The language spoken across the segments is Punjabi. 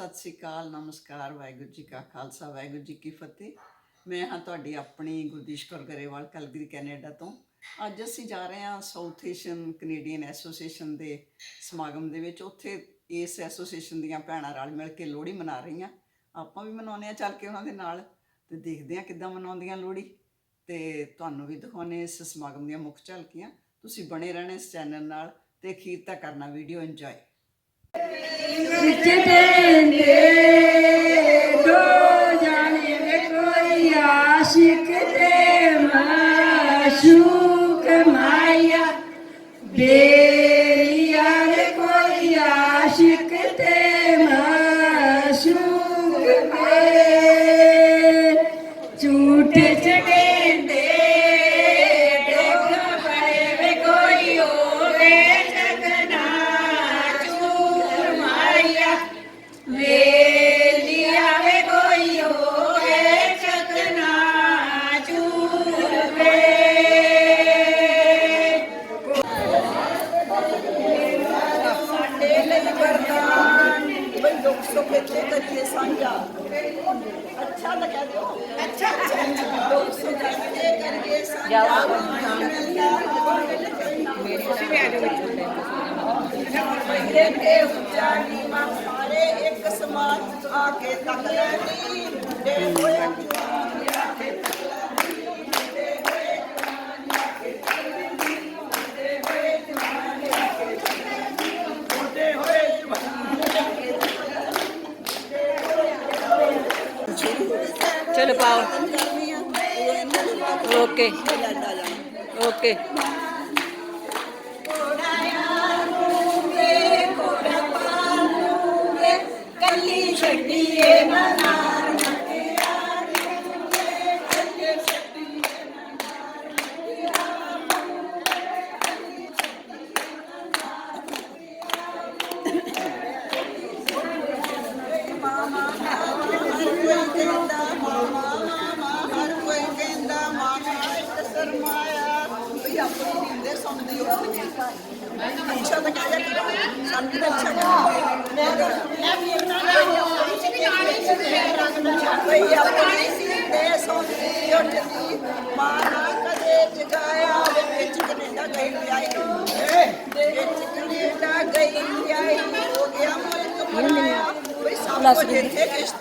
ਸਤਿ ਸ੍ਰੀ ਅਕਾਲ, ਨਮਸਕਾਰ, ਵਾਹਿਗੁਰੂ ਜੀ ਕਾ ਖਾਲਸਾ, ਵਾਹਿਗੁਰੂ ਜੀ ਕੀ ਫਤਿਹ। ਮੈਂ ਹਾਂ ਤੁਹਾਡੀ ਆਪਣੀ ਗੁਰਦੀਸ਼ ਕੌਰ ਗਰੇਵਾਲ, ਕਲਗਰੀ, ਕੈਨੇਡਾ ਤੋਂ। ਅੱਜ ਅਸੀਂ ਜਾ ਰਹੇ ਹਾਂ ਸਾਊਥ ਏਸ਼ੀਅਨ ਕੈਨੇਡੀਅਨ ਐਸੋਸੀਏਸ਼ਨ ਦੇ ਸਮਾਗਮ ਦੇ ਵਿੱਚ। ਉੱਥੇ ਇਸ ਐਸੋਸੀਏਸ਼ਨ ਦੀਆਂ ਭੈਣਾਂ ਰਲ ਮਿਲ ਕੇ ਲੋਹੜੀ ਮਨਾ ਰਹੀਆਂ। ਆਪਾਂ ਵੀ ਮਨਾਉਂਦੇ ਆ ਚੱਲ ਕੇ ਉਹਨਾਂ ਦੇ ਨਾਲ ਤੇ ਦੇਖਦੇ ਆ ਕਿੱਦਾਂ ਮਨਾਉਂਦੀਆਂ ਲੋਹੜੀ। ਤੇ ਤੁਹਾਨੂੰ ਵੀ ਦਿਖਾਉਣੇ ਇਸ ਸਮਾਗਮ ਦੀਆਂ ਮੁੱਖ ਝਲਕੀਆਂ। ਤੁਸੀਂ ਬਣੇ ਰਹਿਣਾ ਇਸ ਚੈਨਲ ਨਾਲ ਤੇ ਅਖੀਰ ਤੱਕ ਕਰਨਾ ਵੀਡੀਓ ਇੰਜੋਏ ਚਟੇਂਦੇ ਦੋ ਅੱਛਾ ਤਾਂ ਤੇ ਉੱਚਾ ਨੀਵਾਂ ਸਾਰੇ ਇੱਕ ਸਮਾਨ ਆ ਕੇ ਤੱਕ ਲੈਣੀ ਦੇ ਹੋਇਆ Ok. Ok. Por allá,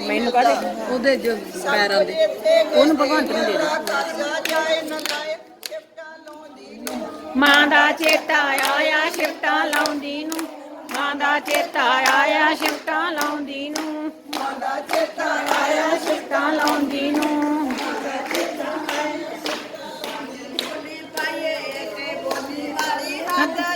ਮੈਨੂੰ ਕਾਹਦੇ ਉਹਦੇ ਜੋ ਪੈਰਾਂ ਦੇ ਉਹਨੂੰ ਭਗਵੰਤ ਨੂੰ ਦੇ ਦੇ ਮਾਂ ਦਾ ਚੇਤਾ ਆਇਆ ਸ਼ਿਫਟਾਂ ਲਾਉਂਦੀ ਨੂੰ ਮਾਂ ਦਾ ਚੇਤਾ ਆਇਆ ਸ਼ਿਫਟਾਂ ਲਾਉਂਦੀ ਨੂੰ। ਮਾਂ ਦਾ ਚੇਤਾ ਆਇਆ ਸ਼ਿਫਟਾਂ ਲਾਉਂਦੀ ਨੂੰ। ਆਪਣਾ ਵਿਰਸਾ ਆਪਣੀ ਕੋਠੀ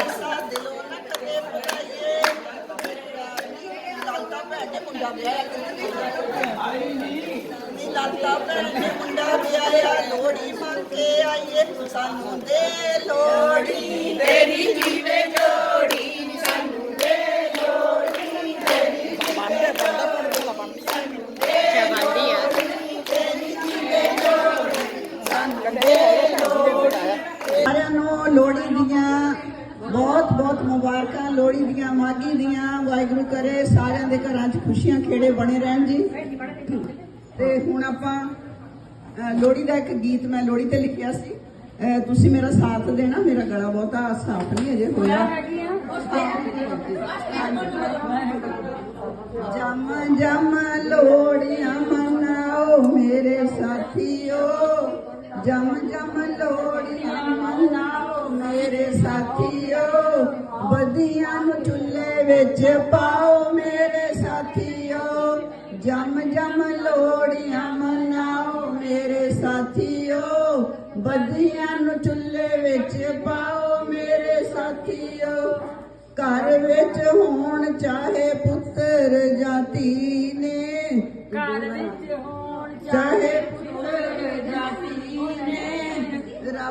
ਲੋਹੜੀ ਦੀਆਂ ਮਾਗੀ ਦੀਆਂ, ਵਾਹਿਗੁਰੂ ਕਰੇ, ਸਾਰਿਆਂ ਦੇ ਘਰਾਂ 'ਚ ਖੁਸ਼ੀਆਂ ਖੇੜੇ ਬਣੇ ਰਹਿਣ ਜੀ। ਤੇ ਹੁਣ ਆਪਾਂ ਲੋਹੜੀ ਦਾ ਇੱਕ ਗੀਤ ਮੈਂ ਲੋਹੜੀ ਤੇ ਲਿਖਿਆ ਸੀ। ਤੁਸੀਂ ਮੇਰਾ ਸਾਥ ਦੇਣਾ, ਮੇਰਾ ਗਲਾ ਬਹੁਤਾ ਸਾਫ਼ ਨਹੀਂ ਅਜੇ ਹੋਇਆ। ਜਮ ਜਮ ਲੋੜੀਆਂ ਮਨਾਓ ਮੇਰੇ ਸਾਥੀਓ। ਜਮ ਜਮ ਲੋੜੀਆਂ ਮਨਾਓ ਮੇਰੇ ਸਾਥੀਓ। ਬਦੀਆਂ ਨੂੰ ਚੁੱਲ੍ਹੇ ਵਿੱਚ ਪਾਓ ਮੇਰੇ ਸਾਥੀਓ। ਜਮ ਜਮ ਲੋੜੀਆਂ ਮਨਾਓ ਮੇਰੇ ਸਾਥੀਓ। ਬਦੀਆਂ ਨੂੰ ਚੁੱਲ੍ਹੇ ਵਿੱਚ ਪਾਓ ਮੇਰੇ ਸਾਥੀਓ। ਘਰ ਵਿੱਚ ਹੋਣ ਚਾਹੇ ਪੁੱਤਰ ਪੁੱਤਰ ਜਾਤੀ ਨੇ ਘਰ ਵਿੱਚ ਹੋਣ ਚਾਹੇ ਪੁੱਤਰ ਜਾਤੀ ਨੇ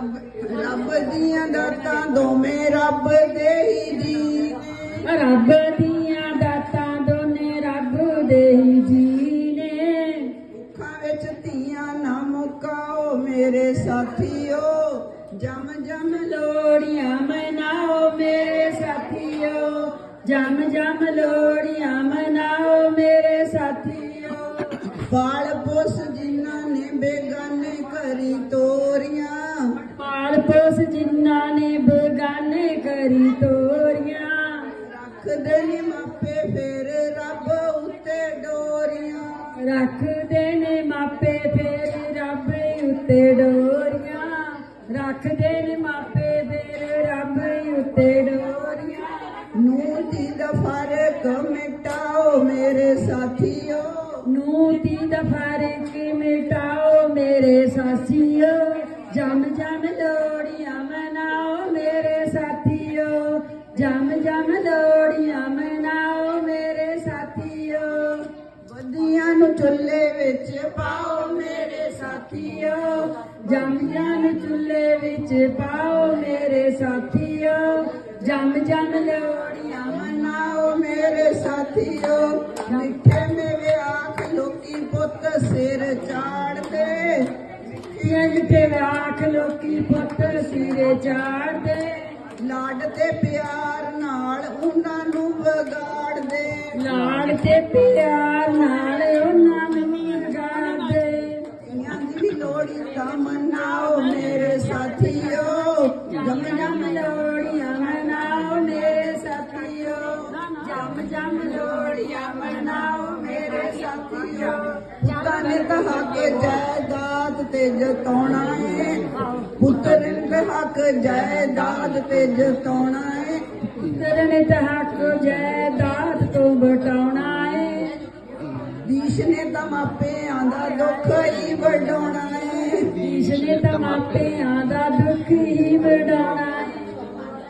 ਰੱਬ ਰੱਬ ਦੀਆਂ ਦਾਤਾਂ ਦੋਵੇਂ ਰੱਬ ਦੇ ਹੀ ਜੀ। ਨੇ ਰੱਬ ਦੀਆਂ ਦਾਤਾਂ ਦੋਨੇ ਰੱਬ ਦੇ ਹੀ ਜੀ ਨੇ। ਦੁੱਖਾਂ ਵਿੱਚ ਧੀਆਂ ਨਾ ਮੁਕਾਓ ਮੇਰੇ ਸਾਥੀਓ। ਜਮ ਜਮ ਲੋੜੀਆਂ ਮਨਾਓ ਮੇਰੇ ਸਾਥੀਓ। ਜਮ ਜਮ ਲੋੜੀਆਂ ਮਨਾਓ ਮੇਰੇ ਸਾਥੀਓ। ਬਾਲ ਪੁੱਸ ਜਿਨ੍ਹਾਂ ਨੇ ਬੇਗਾਨੇ ਕਰੀ ਤੋਰੀਆਂ ਰੱਖਦੇ ਨੇ ਮਾਪੇ ਫੇਰ ਰੱਬ ਉੱਤੇ ਡੋਰੀਆਂ। ਰੱਖਦੇ ਨੇ ਮਾਪੇ ਫੇਰ ਰੱਬ ਉੱਤੇ ਡੋਰੀਆਂ। ਰੱਖਦੇ ਨੇ ਮਾਪੇ ਫੇਰ ਰੱਬ ਉੱਤੇ ਡੋਰੀਆਂ। ਨੂੰ ਦੀ ਦਾ ਫ਼ਰਕ ਮਿਟਾਓ ਮੇਰੇ ਸਾਥੀਓ। ਨੂੰ ਦੀ ਦਾ ਫ਼ਰਕ ਮਿਟਾਓ ਮੇਰੇ ਸਾਥੀਓ। ਜਮ ਜਮ ਲੋੜੀਆਂ ਮਨਾਓ ਮੇਰੇ ਜਮ ਜਮ ਲੋੜੀਆਂ ਮਨਾਓ ਮੇਰੇ ਸਾਥੀਓ। ਵਧੀਆਂ ਨੂੰ ਚੁੱਲ੍ਹੇ ਵਿੱਚ ਪਾਓ ਮੇਰੇ ਸਾਥੀਓ। ਜਮ ਜਮ ਚੁੱਲ੍ਹੇ ਵਿੱਚ ਪਾਓ ਮੇਰੇ ਸਾਥੀਓ। ਜਮ ਜਮ ਲੋੜੀਆਂ ਮਨਾਓ ਮੇਰੇ ਸਾਥੀਓ। ਮਿੱਠੇ ਮੇਵੇ ਆਖ ਲੋਕੀ ਪੁੱਤ ਸਿਰ ਚਾੜਦੇ। ਇੰਜ ਤੇ ਆਖ ਲੋਕੀ ਪੁੱਤ ਸਿਰ ਚਾੜਦੇ। ਲਾਡ ਤੇ ਪਿਆਰ ਨਾਲ ਉਹਨਾਂ ਨੂੰ ਵਿਗਾੜਦੇ। ਲਾੜ ਤੇ ਪਿਆਰ ਨਾਲ ਉਹਨਾਂ ਨੂੰ ਗਾੜਦੇ ਧੀਆਂ ਦੀ ਲੋੜੀ ਤਾਂ ਮਨਾਓ ਮੇਰੇ ਸਾਥੀਓ। ਜਮ ਜਮ ਲੋੜੀਆਂ ਮਨਾਓ ਮੇਰੇ ਸਾਥੀਓ। ਜਮ ਜਮ ਲੋੜੀਆਂ ਮਨਾਓ ਮੇਰੇ ਸਾਥੀਓ। ਪੁੱਤਾਂ ਨੇ ਤਾਂ ਹੱਕ ਜਾਇਦਾਦ ਤੇ ਜਤਾਉਣਾ ਏ ਪੁੱਤਰ ਨੇ ਹੱਕ ਜਾਇਦਾਦ ਤੇ ਜਤਾਉਣਾ ਏ। ਪੁੱਤਰ ਨੇ ਤਾਂ ਹੱਕ ਜਾਇਦਾਦ ਤੋਂ ਬਟਾਉਣਾ ਏ। ਦੀਸ਼ ਨੇ ਤਾਂ ਮਾਪਿਆਂ ਦਾ ਦੁੱਖ ਹੀ ਵਡਾਉਣਾ ਏ। ਈਸ਼ ਨੇ ਤਾਂ ਮਾਪਿਆਂ ਦਾ ਦੁੱਖ ਹੀ ਵਡਾਉਣਾ ਏ।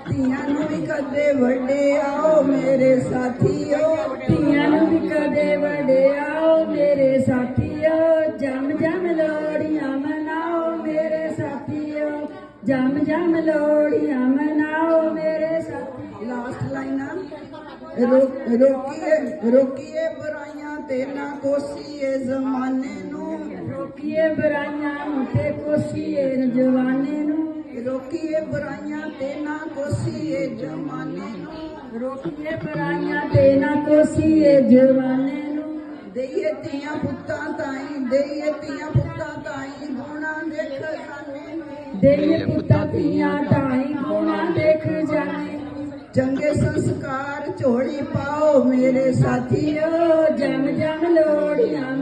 ਧੀਆਂ ਨੂੰ ਵੀ ਕਦੇ ਵੱਡੇ ਆਓ ਮੇਰੇ ਸਾਥੀਓ। ਧੀਆਂ ਨੂੰ ਵੀ ਕਦੇ ਵਡਿਆਓ ਮੇਰੇ ਸਾਥੀਓ। ਜਮ ਜਮ ਲੋੜੀਆਂ ਜਮ ਜਮ ਲੋੜੀਆਂ ਮਨਾਓ ਮੇਰੇ ਸਾਥੀਓ ਲਾਸਟ ਲਾਈਨਾਂ। ਰੋਕੀਏ ਰੋਕੀਏ ਬੁਰਾਈਆਂ ਤੇ ਨਾ ਕੋਸੀਏ ਜ਼ਮਾਨੇ ਨੂੰ। ਰੋਕੀਏ ਬੁਰਾਈਆਂ ਨੂੰ ਤੇ ਕੋਸੀਏ ਜਵਾਨੇ ਨੂੰ। ਰੋਕੀਏ ਬੁਰਾਈਆਂ ਤੇ ਨਾ ਕੋਸੀਏ ਜ਼ਮਾਨੇ ਨੂੰ। ਰੋਕੀਏ ਬੁਰਾਈਆਂ ਤੇ ਨਾ ਕੋਸੀਏ ਜਵਾਨੇ ਨੂੰ। ਦੇਈਏ ਧੀਆਂ ਪੁੱਤਾਂ ਤਾਈਂ ਦੇਈਏ ਧੀਆਂ ਪੁੱਤਾਂ ਤਾਈਂ। ਗੁਣਾ ਦੇ ਖਜ਼ਾਨੇ ਨੂੰ ਦੇਈਏ ਪੁੱਤਾਂ ਧੀਆਂ ਤਾਈ ਗੁਣਾ ਦੇਖ ਜਾਣੇ ਚੰਗੇ ਸੰਸਕਾਰ ਝੋਲੀ ਪਾਓ ਮੇਰੇ ਸਾਥੀਓ ਜਮ ਜਮ ਲੋੜੀਆਂ